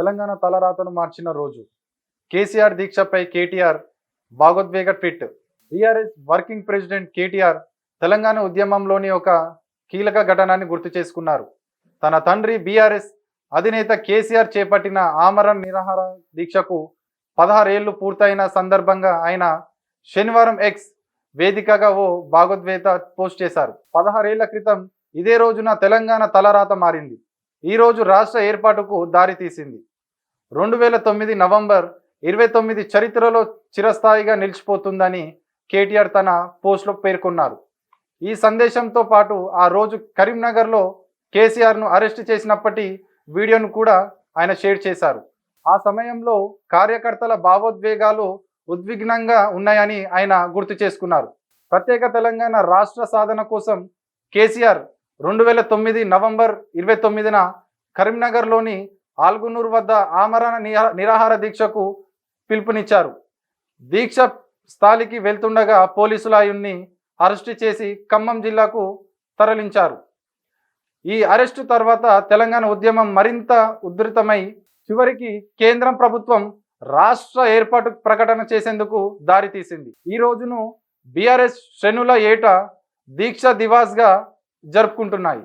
తెలంగాణ తలరాతను మార్చిన రోజు. కేసీఆర్ దీక్షపై KTR భాగోద్వేగ tweet. BRS working president KTR Telangana ఉద్యమంలోని ఒక కీలక ఘటనాన్ని గుర్తు చేసుకున్నారు. తన తండ్రి బీఆర్ఎస్ అధినేత కేసీఆర్ చేపట్టిన ఆమరణ నిరాహార దీక్షకు పదహారేళ్ళు పూర్తయిన సందర్భంగా ఆయన శనివారం ఎక్స్ వేదికగా ఓ భాగోద్వేత పోస్ట్ చేశారు. పదహారేళ్ళ క్రితం ఇదే రోజున తెలంగాణ తలరాత మారింది. ఈ రోజు రాష్ట్ర ఏర్పాటుకు దారి తీసింది రెండు వేల తొమ్మిది నవంబర్ ఇరవై తొమ్మిది చరిత్రలో చిరస్థాయిగా నిలిచిపోతుందని కేటీఆర్ తన పోస్ట్లో పేర్కొన్నారు. ఈ సందేశంతో పాటు ఆ రోజు కరీంనగర్లో కేసీఆర్ను అరెస్ట్ చేసినప్పటి వీడియోను కూడా ఆయన షేర్ చేశారు. ఆ సమయంలో కార్యకర్తల భావోద్వేగాలు ఉద్విగ్నంగా ఉన్నాయని ఆయన గుర్తు చేసుకున్నారు. ప్రత్యేక తెలంగాణ రాష్ట్ర సాధన కోసం కేసీఆర్ రెండు వేల తొమ్మిది నవంబర్ ఇరవై తొమ్మిదిన కరీంనగర్లోని ఆల్గునూరు వద్ద ఆమరణ నిరాహార దీక్షకు పిలుపునిచ్చారు. దీక్ష స్థాలికి వెళ్తుండగా పోలీసులు ఆయన్ని అరెస్టు చేసి ఖమ్మం జిల్లాకు తరలించారు. ఈ అరెస్టు తర్వాత తెలంగాణ ఉద్యమం మరింత ఉధృతమై చివరికి కేంద్రం ప్రభుత్వం రాష్ట్ర ఏర్పాటు ప్రకటన చేసేందుకు దారితీసింది. ఈ రోజును బీఆర్ఎస్ శ్రేణుల ఏట దీక్ష దివాస్గా జరుపుకుంటున్నాయి.